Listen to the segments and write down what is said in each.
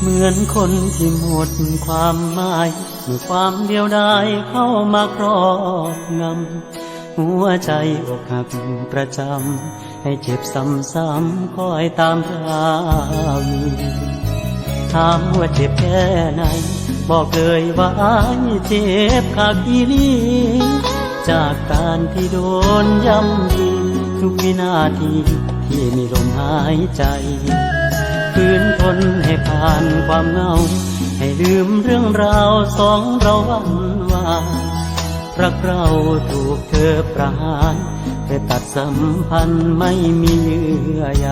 เหมือนคนที่หมดความหมายเมื่อความเดียวดายเข้ามาครอบงำหัวใจอกหักประจำให้เจ็บซ้ำๆคอยตามราวีถามว่าเจ็บแค่ไหน บอกเลยว่าเจ็บขาดอีลีจากการที่โดนย้ำยีทุกวินาทีที่มีลมหายใจ คืน นให้ผ่านความเหงา ให้ลืมเรื่องราวสองเราวันวานรักเราถูกเธอประหารแต่ตัดสัมพันธ์ไม่มีเยื่อใย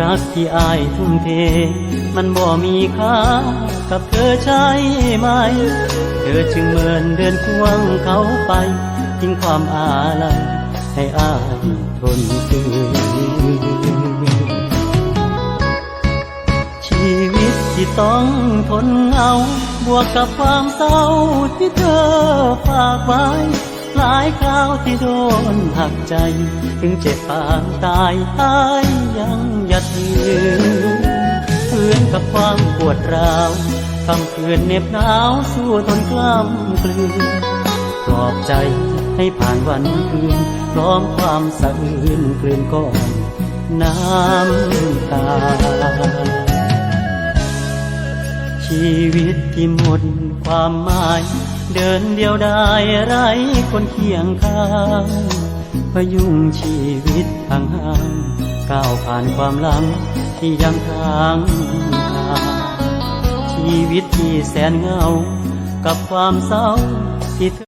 รักที่อายทุ่มเท มันบ่มีค่ากับเธอใช่ไหม เธอจึงเมินเดินควงเขาไปทิ้งความอาลัยให้อายทนคืน ต้องทนเหงาบวกกับความเศร้าที่เธอฝากไว้ หลายคราวที่โดนหักใจ ถึงเจ็บปางตายอายยังหยัดยืนเพื่อนกับความปวดร้าวคำคืนเหน็บหนาวสู้ทนกล้ำกลืนปลอบใจให้ผ่านวันคืนพร้อมความสะอื้นกลืนก้อน น้ำตา ชีวิตที่หมดความหมาย เดินเดียวดายไร้คนเคียงข้างพยุงชีวิตทางห่างก้าวผ่านความหลังที่ยังทางทางชีวิตที่แสนเงา กับความเศร้าที่เธอ